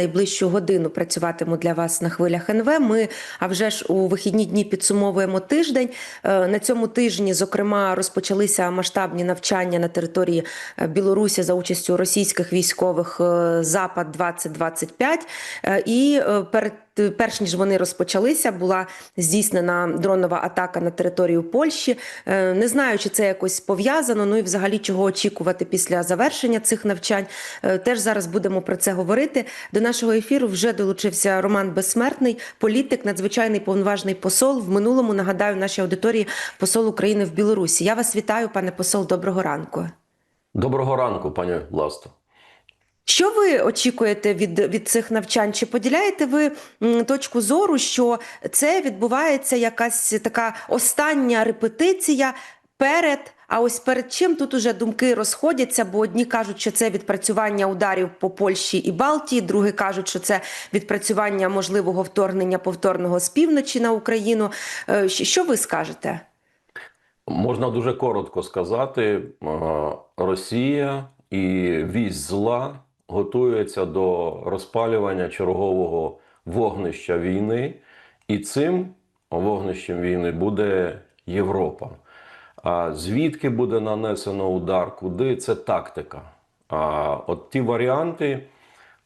найближчу годину працюватиму для вас на хвилях НВ. Ми а вже ж у вихідні дні підсумовуємо тиждень. Е, На цьому тижні, зокрема, розпочалися масштабні навчання на території е, Білорусі за участю російських військових е, Запад 2025 Е, І перед перш ніж вони розпочалися, була здійснена дронова атака на територію Польщі. Е, Не знаю, чи це якось пов'язано. Ну і взагалі чого очікувати після завершення цих навчань. Е, Теж зараз будемо про це говорити. До нашого ефіру вже долучився Роман Безсмертний, політик, надзвичайний повноважний посол. В минулому нагадаю нашій аудиторії посол України в Білорусі. Я вас вітаю, пане посол. Доброго ранку. Доброго ранку, пані Власто. Що ви очікуєте від, від цих навчань? Чи поділяєте ви точку зору, що це відбувається якась така остання репетиція перед? А ось перед чим тут уже думки розходяться, бо одні кажуть, що це відпрацювання ударів по Польщі і Балтії, другі кажуть, що це відпрацювання можливого вторгнення повторного з півночі на Україну. Е, Що ви скажете? Можна дуже коротко сказати: е, Росія і вісь зла готується до розпалювання чергового вогнища війни, і цим вогнищем війни буде Європа. А звідки буде нанесено удар, куди це тактика. А от ті варіанти,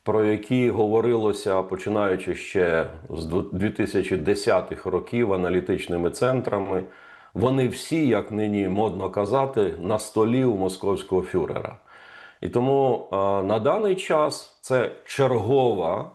про які говорилося починаючи ще з 2010-х років аналітичними центрами, вони всі, як нині модно казати, на столі у московського фюрера. І тому на даний час це чергова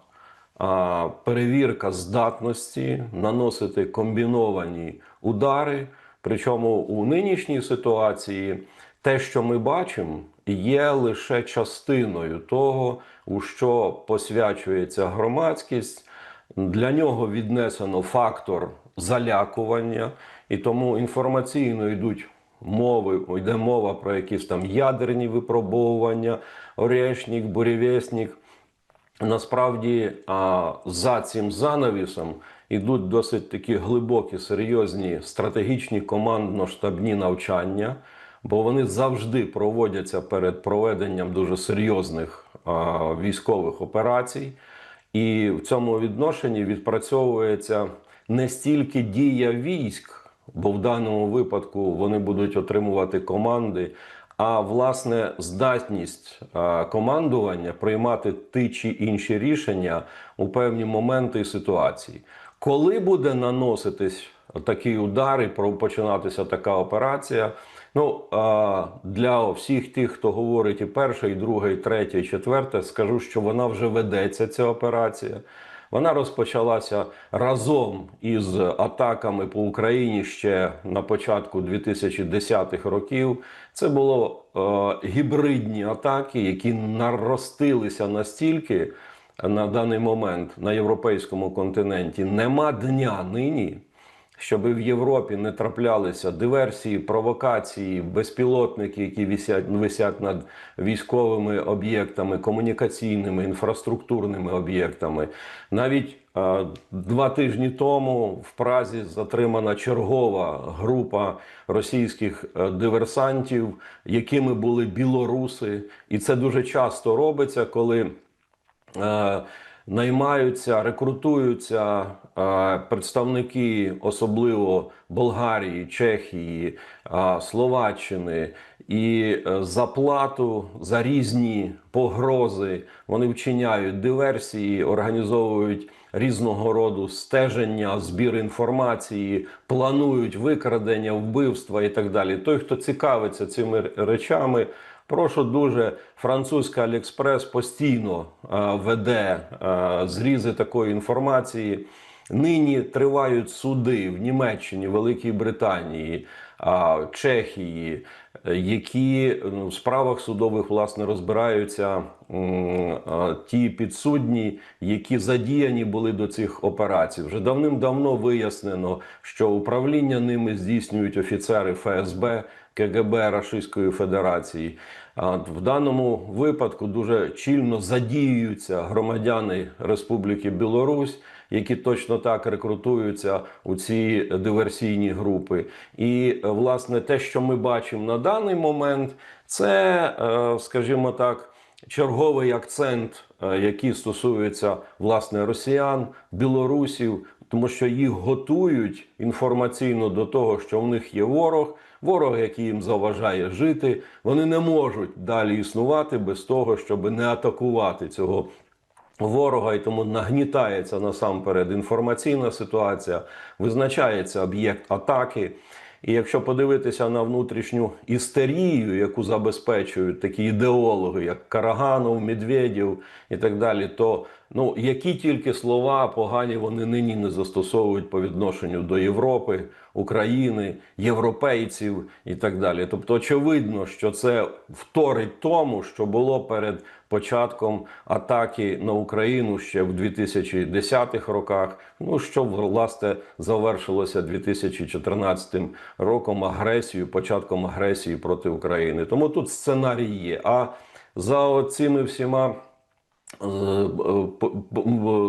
перевірка здатності наносити комбіновані удари. Причому у нинішній ситуації те, що ми бачимо, є лише частиною того, у що посвячується громадськість. Для нього віднесено фактор залякування, і тому інформаційно йдуть мови, йде мова про якісь там ядерні випробовування, Орешнік, Бурєвєснік. Насправді а, за цим занавісом йдуть досить такі глибокі, серйозні стратегічні командно-штабні навчання, бо вони завжди проводяться перед проведенням дуже серйозних а, військових операцій. І в цьому відношенні відпрацьовується не стільки дія військ, бо в даному випадку вони будуть отримувати команди, а власне здатність командування приймати ті чи інші рішення у певні моменти і ситуації. Коли буде наноситись такий удар і починатися така операція? Ну для всіх тих, хто говорить і перше, і друге, і третє, і четверте, скажу, що вона вже ведеться ця операція. Вона розпочалася разом із атаками по Україні ще на початку 2010-х років. Це було е, гібридні атаки, які наростилися настільки на даний момент на європейському континенті. Нема дня нині, щоб в Європі не траплялися диверсії, провокації, безпілотники, які висять, висять над військовими об'єктами, комунікаційними, інфраструктурними об'єктами. Навіть е, два тижні тому в Празі затримана чергова група російських е, диверсантів, якими були білоруси, і це дуже часто робиться, коли. Е, Наймаються, рекрутуються представники, особливо Болгарії, Чехії, Словаччини, і е, за плату за різні погрози вони вчиняють диверсії, організовують різного роду стеження, збір інформації, планують викрадення, вбивства і так далі. Той, хто цікавиться цими речами. Прошу дуже, французька Аліекспрес постійно е, веде е, зрізи такої інформації. Нині тривають суди в Німеччині, Великій Британії, Чехії, які ну, в справах судових власне розбираються ті підсудні, які задіяні були до цих операцій. Вже давним-давно вияснено, що управління ними здійснюють офіцери ФСБ. КГБ Російської Федерації. В даному випадку дуже чільно задіюються громадяни Республіки Білорусь, які точно так рекрутуються у ці диверсійні групи. І е, власне те, що ми бачимо на даний момент, це, е, скажімо так. черговий акцент, е, який стосується власне росіян, білорусів, тому що їх готують інформаційно до того, що в них є ворог, ворог, який їм заважає жити. Вони не можуть далі існувати без того, щоб не атакувати цього ворога, і тому нагнітається насамперед інформаційна ситуація, визначається об'єкт атаки. І якщо подивитися на внутрішню істерію, яку забезпечують такі ідеологи, як Караганов, Медведєв і так далі, то ну які тільки слова погані вони нині не застосовують по відношенню до Європи, України, європейців і так далі. Тобто, очевидно, що це вторить тому, що було перед початком атаки на Україну ще в 2010-х роках. Ну що власне завершилося 2014 роком агресією, початком агресії проти України. Тому тут сценарій є. А за цими всіма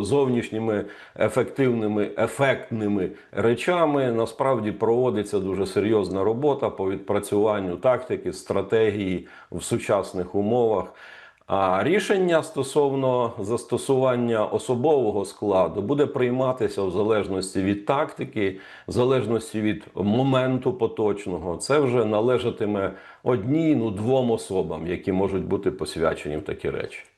зовнішніми ефективними ефектними речами насправді проводиться дуже серйозна робота по відпрацюванню тактики, стратегії в сучасних умовах. А рішення стосовно застосування особового складу буде прийматися в залежності від тактики, в залежності від моменту поточного. Це вже належатиме одній, ну двом особам, які можуть бути посвячені в такі речі.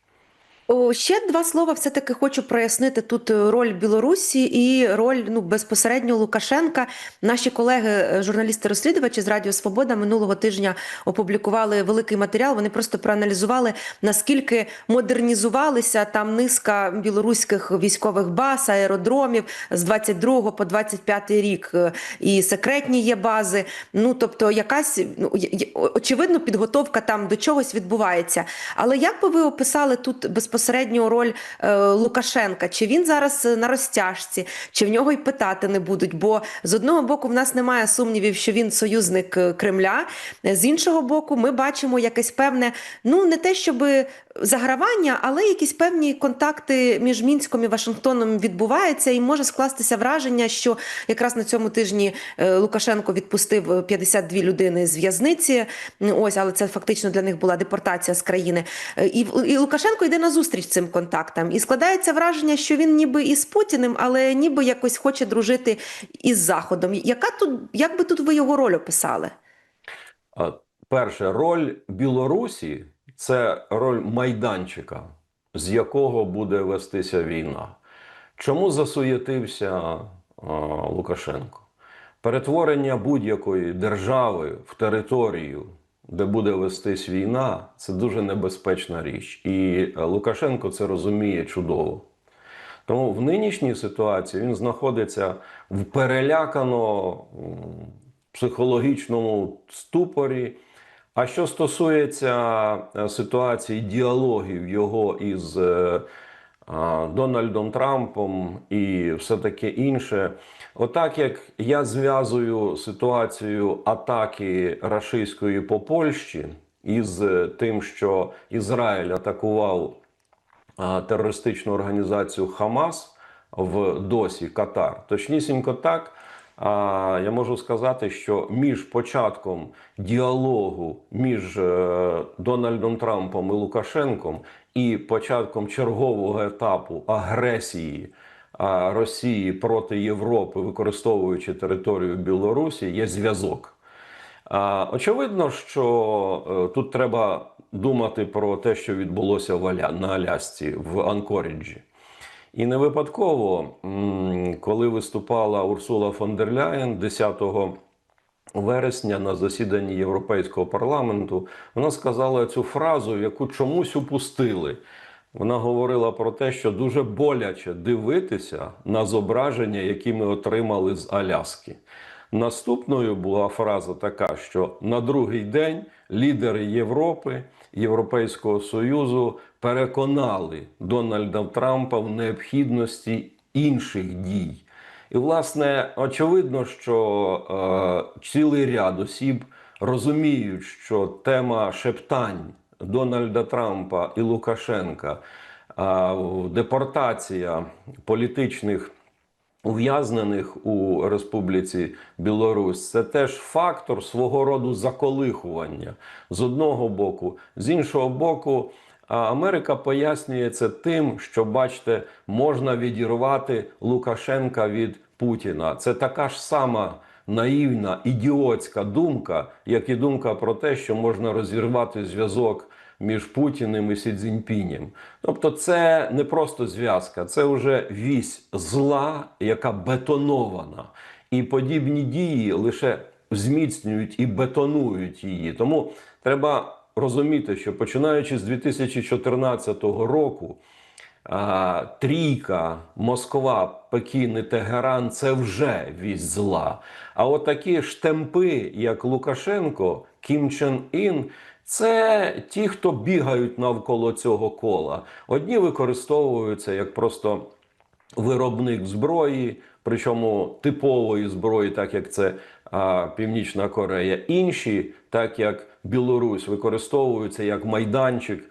Ще два слова все-таки хочу прояснити тут е, роль Білорусі і роль ну, безпосередньо Лукашенка. Наші колеги, е, журналісти-розслідувачі з Радіо Свобода минулого тижня опублікували великий матеріал. Вони просто проаналізували, наскільки модернізувалися там низка білоруських військових баз, аеродромів з 22 по 25 рік. Е, І секретні є бази. Ну тобто, якась ну, очевидно, підготовка там до чогось відбувається. Але як би ви описали тут безпосередньо роль е, Лукашенка? Чи він зараз е, на розтяжці, чи в нього й питати не будуть? Бо з одного боку в нас немає сумнівів, що він союзник е, Кремля. З іншого боку, ми бачимо якесь певне, ну не те, щоб загравання, але якісь певні контакти між Мінськом і Вашингтоном відбуваються, і може скластися враження, що якраз на цьому тижні е, Лукашенко відпустив е, 52 людини з в'язниці. Ось, але це фактично для них була депортація з країни. Е, І, і Лукашенко йде на зустріч цим контактам. І складається враження, що він ніби і з Путіним, але ніби якось хоче дружити із Заходом. Яка тут, як би тут ви його роль описали? Перше, роль Білорусі це роль майданчика, з якого буде вестися війна. Чому засуєтився а, Лукашенко? Перетворення будь-якої держави в територію, де буде вестись війна, це дуже небезпечна річ. І е, Лукашенко це розуміє чудово. Тому в нинішній ситуації він знаходиться в перелякано психологічному ступорі. А що стосується е, ситуації діалогів його із е, Дональдом Трампом і все таке інше, отак як я зв'язую ситуацію атаки рашистської по Польщі із е, тим, що Ізраїль атакував терористичну організацію Хамас в досі Катар. Точнісінько так. Я можу сказати, що між початком діалогу між е, Дональдом Трампом і Лукашенком і початком чергового етапу агресії Росії проти Європи, використовуючи територію Білорусі, є зв'язок. Очевидно, що е, тут треба думати про те, що відбулося в Аля, на Алясці в Анкоріджі. І не випадково, коли виступала Урсула фон дер Ляєн 10 вересня на засіданні Європейського парламенту, вона сказала цю фразу, яку чомусь упустили. Вона говорила про те, що дуже боляче дивитися на зображення, які ми отримали з Аляски. Наступною була фраза така, що на другий день лідери Європи, Європейського Союзу переконали Дональда Трампа в необхідності інших дій. І, власне, очевидно, що е, цілий ряд осіб розуміють, що тема шептань Дональда Трампа і Лукашенка, е, депортація політичних ув'язнених у Республіці Білорусь це теж фактор свого роду заколихування з одного боку, з іншого боку. Америка пояснює це тим, що бачите, можна відірвати Лукашенка від Путіна. Це така ж сама наївна ідіотська думка, як і думка про те, що можна розірвати зв'язок між Путіним і Сі Цзіньпінем. Тобто, це не просто зв'язка, це вже вісь зла, яка бетонована. І подібні дії лише зміцнюють і бетонують її. Тому треба розуміти, що починаючи з 2014 року. Трійка, Москва, Пекін і Тегеран це вже вість зла. А от такі штемпи, як Лукашенко, Кім Чен Ін, це ті, хто бігають навколо цього кола. Одні використовуються як просто виробник зброї, причому типової зброї, так як це а, Північна Корея. Інші, так як Білорусь, використовуються як майданчик.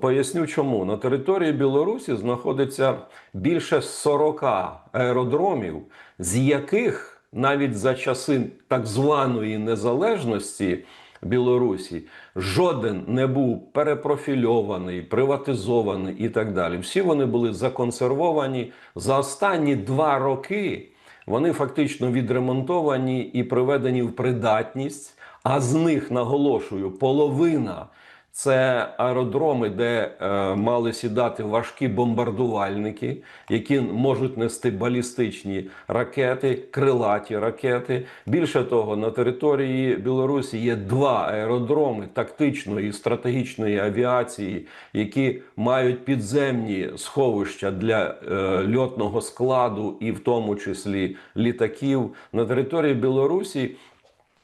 Поясню чому на території Білорусі знаходиться більше 40 аеродромів, з яких навіть за часи так званої незалежності Білорусі жоден не був перепрофільований, приватизований і так далі. Всі вони були законсервовані за останні два роки. Вони фактично відремонтовані і приведені в придатність. А з них наголошую, половина це аеродроми, де е, мали сідати важкі бомбардувальники, які можуть нести балістичні ракети, крилаті ракети. Більше того, на території Білорусі є два аеродроми тактичної і стратегічної авіації, які мають підземні сховища для е, льотного складу, і в тому числі літаків. На території Білорусі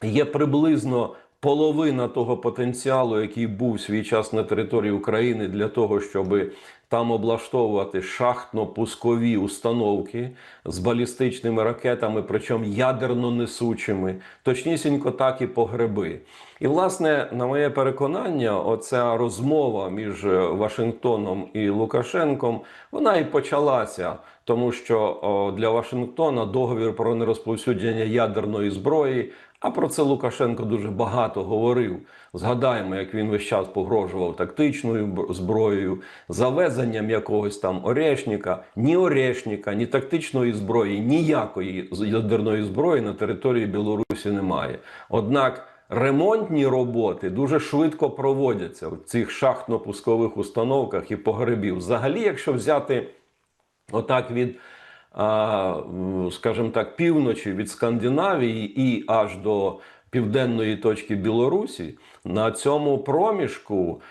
є приблизно половина того потенціалу, який був свій час на території України для того, щоб там облаштовувати шахтно-пускові установки з балістичними ракетами, причому ядерно несучими, точнісінько так і погреби. І, власне, на моє переконання, оця розмова між Вашингтоном і Лукашенком вона і почалася, тому що для Вашингтона договір про нерозповсюдження ядерної зброї. А про це Лукашенко дуже багато говорив. Згадаємо, як він весь час погрожував тактичною зброєю, завезенням якогось там орешника, ні орешника, ні тактичної зброї, ніякої ядерної зброї на території Білорусі немає. Однак ремонтні роботи дуже швидко проводяться в цих шахтно-пускових установках і погребів. Взагалі, якщо взяти отак від, скажімо так, півночі від Скандинавії і аж до південної точки Білорусі, на цьому проміжку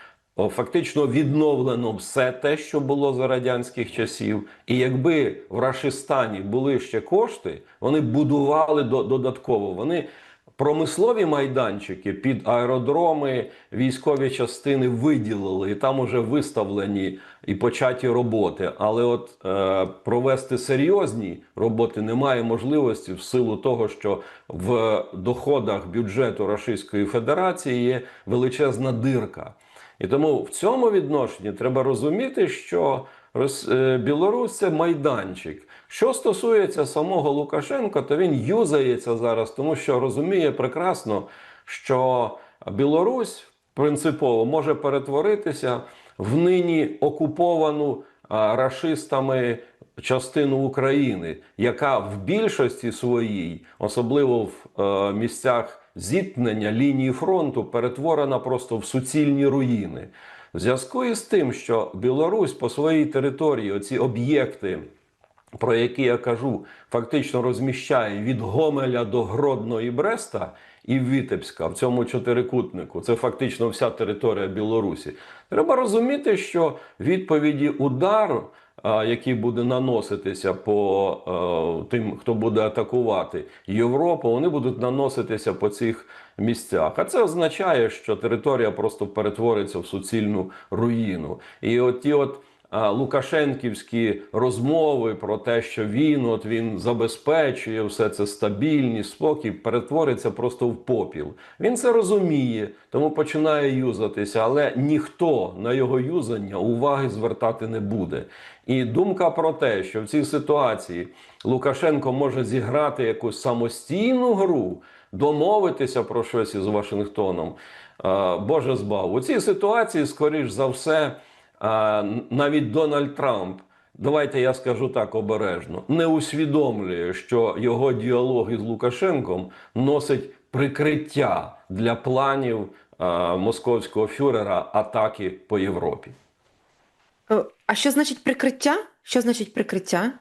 фактично відновлено все те, що було за радянських часів. І якби в Рашистані були ще кошти, вони будували до- додатково. Вони Промислові майданчики під аеродроми, військові частини виділили, і там уже виставлені і початі роботи. Але от е, провести серйозні роботи немає можливості в силу того, що в доходах бюджету Російської Федерації є величезна дирка. І тому в цьому відношенні треба розуміти, що е, Білорусь це майданчик. Що стосується самого Лукашенка, то він юзається зараз, тому що розуміє прекрасно, що Білорусь принципово може перетворитися в нині окуповану а, рашистами частину України, яка в більшості своїй, особливо в е, місцях зіткнення лінії фронту, перетворена просто в суцільні руїни. В зв'язку із тим, що Білорусь по своїй території оці об'єкти про які я кажу, фактично розміщає від Гомеля до Гродно і Бреста і Вітебська в цьому чотирикутнику. Це фактично вся територія Білорусі. Треба розуміти, що відповіді удар, який буде наноситися по е, тим, хто буде атакувати Європу, вони будуть наноситися по цих місцях. А це означає, що територія просто перетвориться в суцільну руїну. І от ті от лукашенківські розмови про те, що він от він забезпечує все це стабільність, спокій, перетвориться просто в попіл. Він це розуміє, тому починає юзатися, але ніхто на його юзання уваги звертати не буде. І думка про те, що в цій ситуації Лукашенко може зіграти якусь самостійну гру, домовитися про щось із Вашингтоном. Боже збав. У цій ситуації, скоріш за все, навіть Дональд Трамп. Давайте я скажу так обережно, не усвідомлює, що його діалог із Лукашенком носить прикриття для планів московського фюрера атаки по Європі. Е, А що значить прикриття? Що значить прикриття?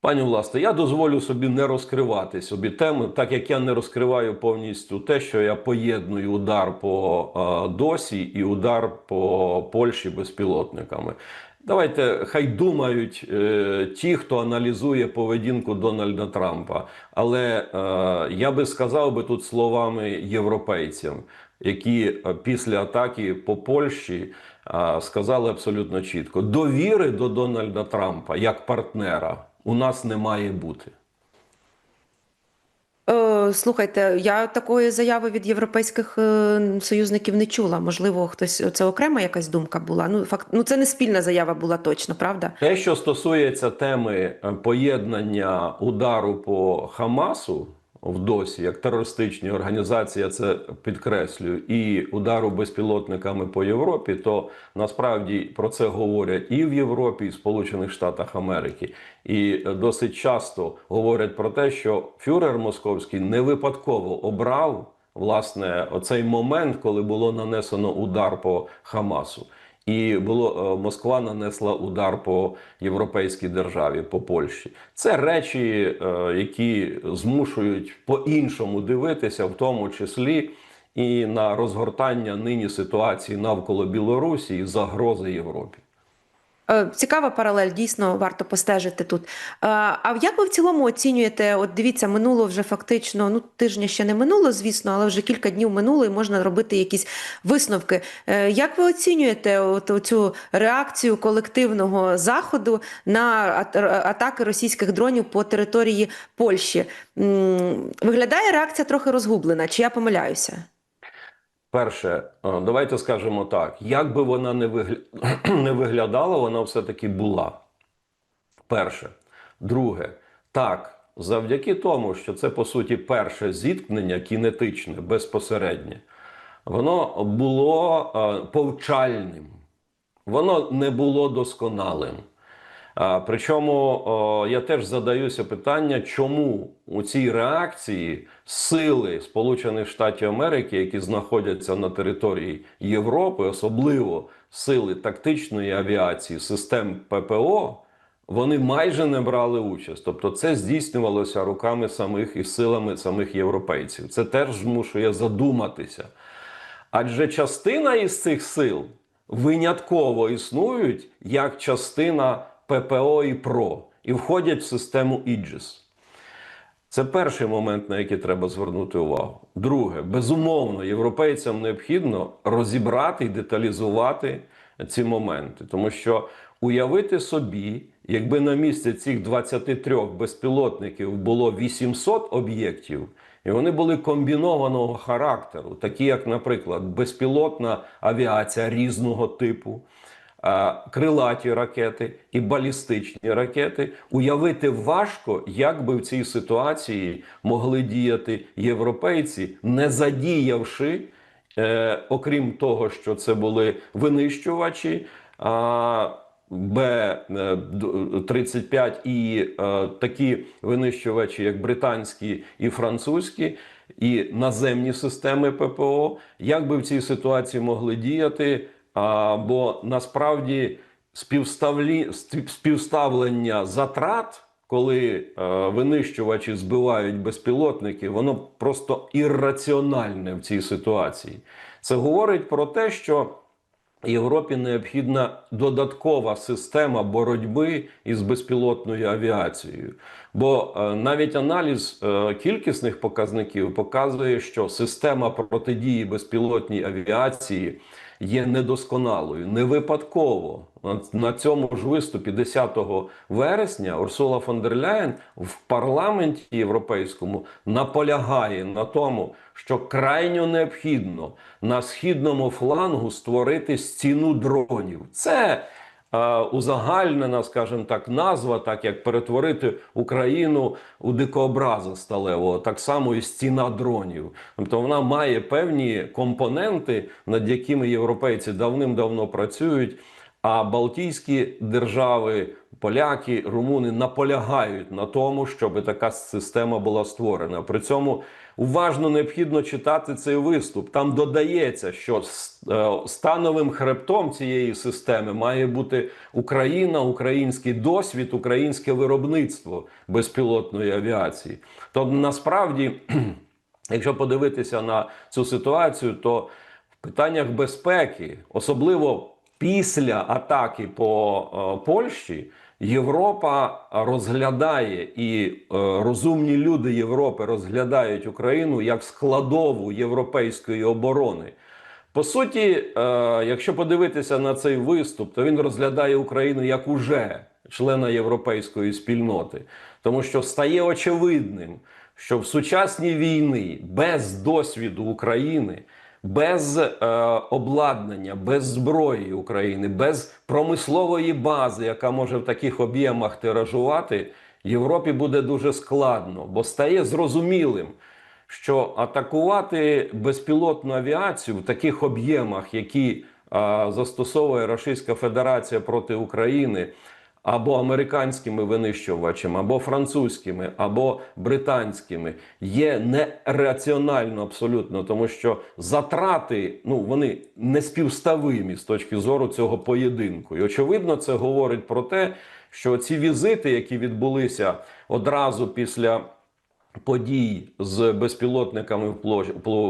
Пані власне, я дозволю собі не розкривати собі теми, так як я не розкриваю повністю те, що я поєдную удар по досі і удар по Польщі безпілотниками. Давайте хай думають е, ті, хто аналізує поведінку Дональда Трампа. Але е, я би сказав би тут словами європейцям, які е, після атаки по Польщі е, сказали абсолютно чітко: довіри до Дональда Трампа як партнера у нас не має бути. Е, слухайте, я такої заяви від європейських е, союзників не чула. Можливо, хтось це окрема якась думка була. Ну, факт, ну це не спільна заява була точно, правда? Те, що стосується теми е, поєднання удару по Хамасу в досі як терористичній організації, я це підкреслюю, і удару безпілотниками по Європі, то насправді про це говорять і в Європі, і в Сполучених Штатах Америки. І досить часто говорять про те, що фюрер московський не випадково обрав власне оцей момент, коли було нанесено удар по Хамасу. І було е, Москва нанесла удар по європейській державі, по Польщі. Це речі, е, які змушують по-іншому дивитися, в тому числі і на розгортання нині ситуації навколо Білорусі і загрози Європі. Е, Цікава паралель, дійсно варто постежити тут. Е, А як ви в цілому оцінюєте? От дивіться, минуло вже фактично, ну тижня ще не минуло, звісно, але вже кілька днів минуло, і можна робити якісь висновки. Е, Як ви оцінюєте от цю реакцію колективного заходу на атаки російських дронів по території Польщі? Виглядає реакція трохи розгублена, чи я помиляюся? Перше, е, давайте скажемо так: як би вона не, вигля... не виглядала, вона все-таки була. Перше. Друге, так, завдяки тому, що це по суті перше зіткнення кінетичне, безпосереднє, воно було е, повчальним, воно не було досконалим. Причому я теж задаюся питання, чому у цій реакції сили Сполучених Штатів Америки, які знаходяться на території Європи, особливо сили тактичної авіації, систем ППО, вони майже не брали участь. Тобто, це здійснювалося руками самих і силами самих європейців. Це теж змушує задуматися. Адже частина із цих сил винятково існують як частина ППО і ПРО і входять в систему Іджіс. Це перший момент, на який треба звернути увагу. Друге, безумовно, європейцям необхідно розібрати і деталізувати ці моменти, тому що уявити собі, якби на місці цих 23 безпілотників було 800 об'єктів, і вони були комбінованого характеру, такі як, наприклад, безпілотна авіація різного типу. А, Крилаті ракети і балістичні ракети уявити важко, як би в цій ситуації могли діяти європейці, не задіявши, е, окрім того, що це були винищувачі. А, Б-35 і е, такі винищувачі, як британські і французькі, і наземні системи ППО, як би в цій ситуації могли діяти? А, бо насправді співставлі, співставлення затрат, коли е, винищувачі збивають безпілотники, воно просто ірраціональне в цій ситуації. Це говорить про те, що Європі необхідна додаткова система боротьби із безпілотною авіацією. Бо е, навіть аналіз е, кількісних показників показує, що система протидії безпілотній авіації є недосконалою. Не випадково на, цьому ж виступі 10 вересня Урсула фон дер Ляєн в парламенті європейському наполягає на тому, що крайньо необхідно на східному флангу створити стіну дронів. Це узагальнена, скажімо так, назва, так як перетворити Україну у дикообраза сталевого, так само і стіна дронів. Тобто вона має певні компоненти, над якими європейці давним-давно працюють. А Балтійські держави, поляки, румуни наполягають на тому, щоб така система була створена. При цьому уважно необхідно читати цей виступ. Там додається, що е, становим хребтом цієї системи має бути Україна, український досвід, українське виробництво безпілотної авіації. То насправді, якщо подивитися на цю ситуацію, то в питаннях безпеки, особливо після атаки по е, Польщі, Європа розглядає і е, розумні люди Європи розглядають Україну як складову європейської оборони. По суті, е, якщо подивитися на цей виступ, то він розглядає Україну як уже члена європейської спільноти, тому що стає очевидним, що в сучасній війни без досвіду України, без е, обладнання, без зброї України, без промислової бази, яка може в таких об'ємах тиражувати, Європі буде дуже складно, бо стає зрозумілим, що атакувати безпілотну авіацію в таких об'ємах, які а, застосовує Російська Федерація проти України, або американськими винищувачами, або французькими, або британськими, є нераціонально абсолютно, тому що затрати ну вони неспівставимі з точки зору цього поєдинку. І очевидно, це говорить про те, що ці візити, які відбулися одразу після подій з безпілотниками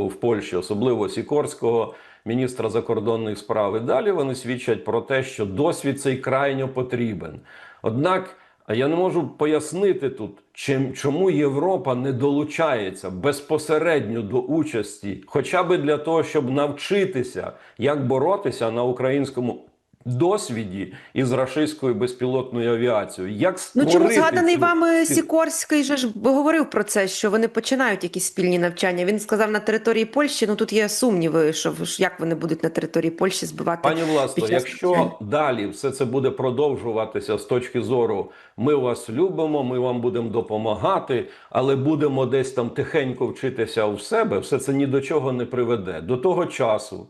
в Польщі, особливо Сікорського, міністра закордонних справ. І далі вони свідчать про те, що досвід цей крайньо потрібен. Однак я не можу пояснити тут, чим, чому Європа не долучається безпосередньо до участі, хоча би для того, щоб навчитися, як боротися на українському. Досвіді із рашистською безпілотною авіацією, як Ну чому згаданий цю- вами Сікорський же ж говорив про це, що вони починають якісь спільні навчання. Він сказав на території Польщі. Ну тут є сумніви, що як вони будуть на території Польщі збивати. Пані Власто, під час якщо далі все це буде продовжуватися з точки зору, ми вас любимо, ми вам будемо допомагати, але будемо десь там тихенько вчитися у себе, все це ні до чого не приведе. До того часу,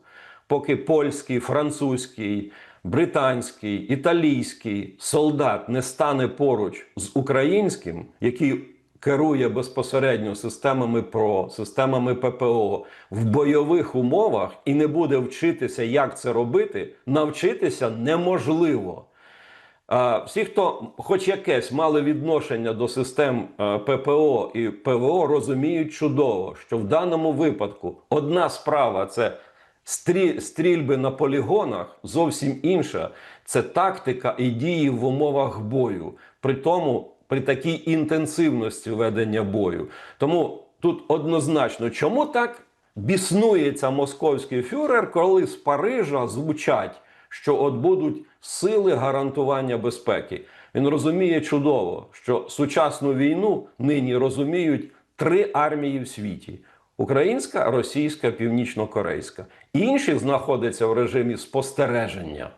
поки польський, французький, британський, італійський солдат не стане поруч з українським, який керує безпосередньо системами ПРО, системами ППО в бойових умовах і не буде вчитися, як це робити, навчитися неможливо. Всі, хто хоч якесь мали відношення до систем е, ППО і ПВО, розуміють чудово, що в даному випадку одна справа це стрі- стрільби на полігонах, зовсім інша це тактика і дії в умовах бою. При тому при такій інтенсивності ведення бою. Тому тут однозначно, чому так біснується московський фюрер, коли з Парижа звучать, що от будуть сили гарантування безпеки. Він розуміє чудово, що сучасну війну нині розуміють три армії в світі: українська, російська, північно-корейська. Інші знаходяться в режимі спостереження.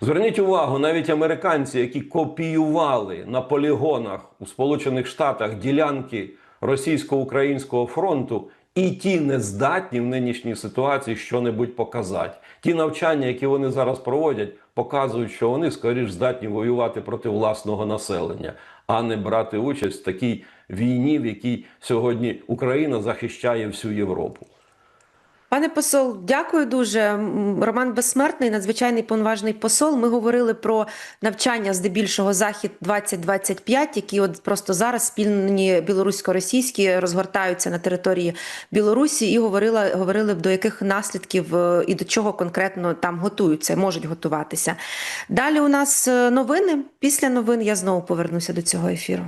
Зверніть увагу, навіть американці, які копіювали на полігонах у Сполучених Штатах ділянки російсько-українського фронту, і ті не здатні в нинішній ситуації що-небудь показати. Ті навчання, які вони зараз проводять, показують, що вони скоріш здатні воювати проти власного населення, а не брати участь в такій війні, в якій сьогодні Україна захищає всю Європу. Пане посол, дякую дуже. Роман Безсмертний, надзвичайний повноважний посол. Ми говорили про навчання здебільшого захід 2025, які от просто зараз спільні білорусько-російські розгортаються на території Білорусі, і говорила, говорили до яких наслідків е, і до чого конкретно там готуються, можуть готуватися. Далі у нас е, новини. Після новин я знову повернуся до цього ефіру.